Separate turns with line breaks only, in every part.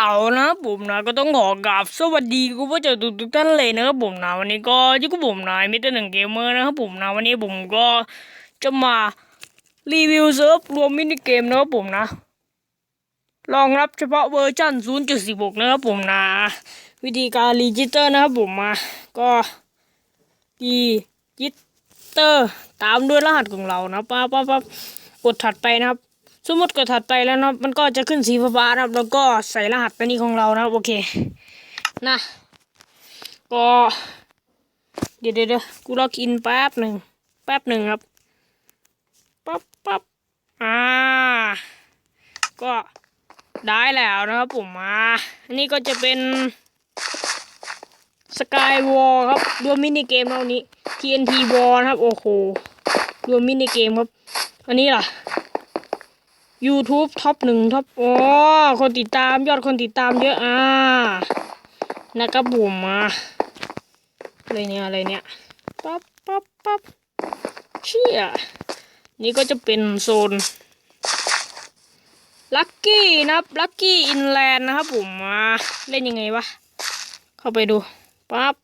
เอานะผมนะก็ต้องขอกราบสวัสดีคุณผู้ชมทุกทุกท่านเลยนะครับผมนะวันนี้ก็ยุ่กับผมนายมิสเตอร์หนึ่งเกมเมอร์นะครับผมนะวันนี้ผมก็จะมารีวิวเซิร์ฟรวมมินิเกมนะครับผมนะรองรับเฉพาะเวอร์ชัน0.16 นะครับผมนะ วิธีการรีจิสเตอร์นะครับผมมาก็รีจิสเตอร์ตามด้วยรหัสของเรานะป้าป้าป้ากดถัดไปนะครับ สมมติกดถัดไปแล้วเนาะมันก็จะขึ้นสีฟ้านะครับ แล้วก็ใส่รหัสไปนี่ของเรานะโอเคนะก็เดี๋ยวเดี๋ยวกูล็อกอินแป๊บหนึ่งแป๊บหนึ่งครับปั๊บปั๊บอ่าก็ได้แล้วนะครับผมมาอันนี้ก็จะเป็นสกายวอลครับรวมมินิเกมเท่านี้ TNT Wall นะครับ โอ้โหรวมมินิเกมครับ อันนี้ล่ะ YouTube ท็อปหนึ่งท็อปอ๋อคนติดตามยอดคนติดตามเยอะอ่านะครับผมมาอะไรเนี่ยอะไรเนี่ยปั๊บปั๊บปั๊บเชี่ยนี่ก็จะเป็นโซนลัคกี้นะครับลัคกี้อินแลนด์นะครับผมมาเล่นยังไงวะ เข้าไปดูปั๊บ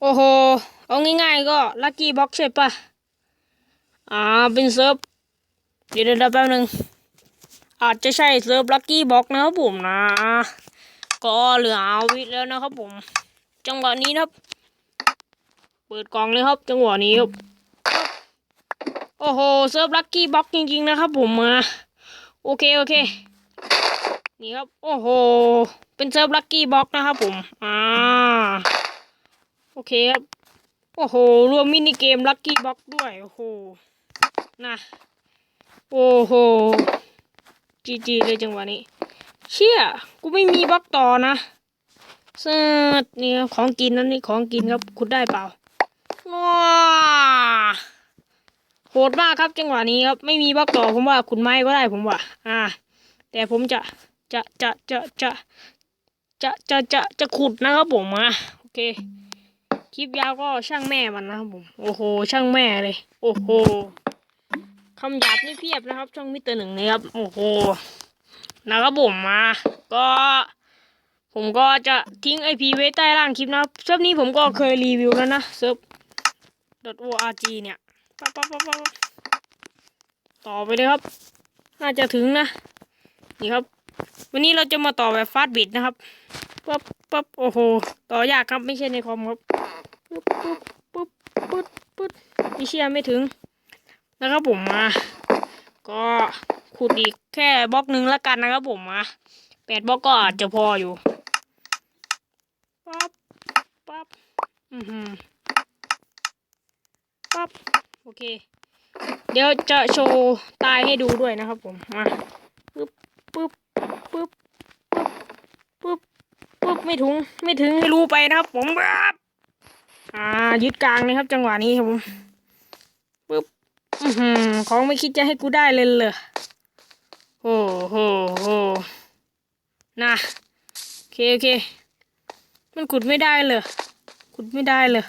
โอ้โห เอาง่ายๆก็ลัคกี้บ็อกใช่ปะอ่าเป็นเซิร์ฟ เดี๋ยวเดี๋ยวแป๊บนึง อาจจะใช่เซิร์ฟลักกี้บ็อกนะครับผมนะ ก็เหลืออาวิทแล้วนะครับผม จังหวะนี้นะครับ เปิดกล่องเลยครับ จังหวะนี้ครับ โอ้โหเซิร์ฟลักกี้บ็อกจริง ๆ นะครับผมมาโอเคโอเค นี่ครับ โอ้โห เป็นเซิร์ฟลักกี้บ็อกนะครับผม อ่า โอเคครับ โอ้โห รวมมินิเกมลักกี้บ็อกด้วย โอ้โห นะ โอ้โหจีจีเลยจังหวะนี้ เชี่ย กูไม่มีบล็อกต่อนะเสิร์ชนี่ของกินนั่นนี่ของกินครับคุณได้เปล่าว้าโหดมากครับจังหวะนี้ครับ ไม่มีบล็อกต่อผมว่าคุณไม้ก็ได้ผมว่า อ่า แต่ผมจะจะจะจะจะจะจะจะจะขุดนะครับผมอะโอเค คลิปยาวก็ช่างแม่มันนะครับผม โอ้โห ช่างแม่เลย โอ้โห คำหยาบนี่เพียบนะครับ ช่องมิเตอร์หนึ่งนะครับ โอ้โหนะครับผมมา ก็ ผมก็จะทิ้งไอพีไว้ใต้ล่างคลิปนะครับเซิร์ฟนี้ผมก็เคยรีวิวแล้วนะเซิร์ฟ .org เนี่ยปั๊บปั๊บปั๊บปั๊บต่อไปเลยครับ น่าจะถึงนะ นี่ครับ วันนี้เราจะมาต่อแบบฟาสต์บิดนะครับปั๊บปั๊บโอ้โห ต่อยากครับไม่ใช่ในคอมครับปึ๊บปึ๊บปึ๊บปึ๊บปึ๊บนี่เชียไม่ถึง นะครับผมมาก็ขุดอีกแค่บล็อกหนึ่งละกันนะครับผมมาแปดบล็อกก็อาจจะพออยู่ปั๊บปั๊บอือหือปั๊บโอเค เดี๋ยวจะโชว์ตายให้ดูด้วยนะครับผมมาปึ๊บปึ๊บปึ๊บปึ๊บปึ๊บปึ๊บไม่ถึงไม่ถึงไม่รู้ไปนะครับผมปั๊บอ่ายึดกลางเลยครับจังหวะนี้ครับผม อือหือของไม่คิดจะให้กูได้เลยเลยโอ้โหโหนะโอเคโอเค มันขุดไม่ได้เลยขุดไม่ได้เลย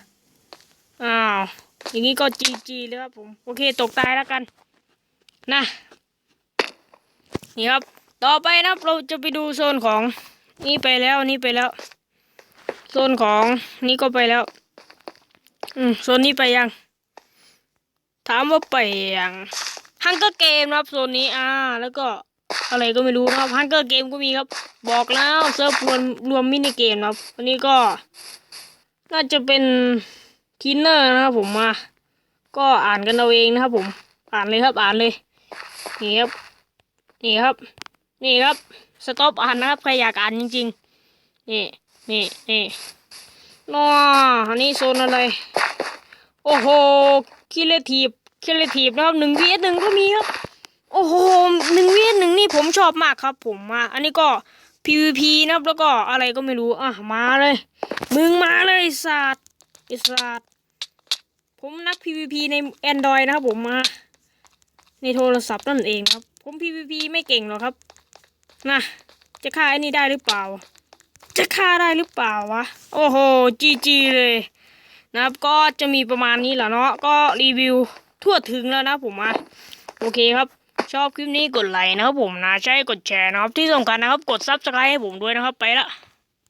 อ้าว อย่างนี้ก็จีจีเลยครับผม โอเค ตกตายแล้วกัน นะ นี่ครับ ต่อไปนะครับ เราจะไปดูโซนของ นี่ไปแล้ว นี่ไปแล้ว โซนของ นี่ก็ไปแล้ว อืม โซนนี้ไปยัง ถามว่าไปยังฮังเกอร์เกมนะครับโซนนี้อ่า แล้วก็อะไรก็ไม่รู้นะครับฮังเกอร์เกมก็มีครับ บอกแล้วเซิร์ฟรวมรวมมินิเกมนะครับวันนี้ก็น่าจะเป็นทินเนอร์นะครับผมมา ก็อ่านกันเอาเองนะครับผม อ่านเลยครับอ่านเลย นี่ครับ นี่ครับ นี่ครับสต็อปอ่านนะครับใครอยากอ่านจริงๆ นี่นี่นี่นออันนี้โซนอะไร โอ้โหคิเลทีฟคิเลทีฟนะครับหนึ่งวีหนึ่งก็มีครับโอ้โหหนึ่งวีหนึ่งนี่ผมชอบมากครับ ผมมาอันนี้ก็ PVP นะครับแล้วก็อะไรก็ไม่รู้อะมาเลย มึงมาเลยสัตว์อ้สัตว์ผมนัก PVP ใน Android นะครับผมมา ในโทรศัพท์นั่นเองครับ ผม PVP ไม่เก่งหรอกครับนะจะฆ่าไอ้นี่ได้หรือเปล่า จะฆ่าได้หรือเปล่าวะ โอ้โหจีจีเลย นะครับ ก็จะมีประมาณนี้แหละเนาะก็รีวิวทั่วถึงแล้วนะผมอะโอเคครับ ชอบคลิปนี้กดไลค์นะครับผมนะใช่กดแชร์นะครับที่สำคัญนะครับกดซับสไครต์ให้ผมด้วยนะครับไปละ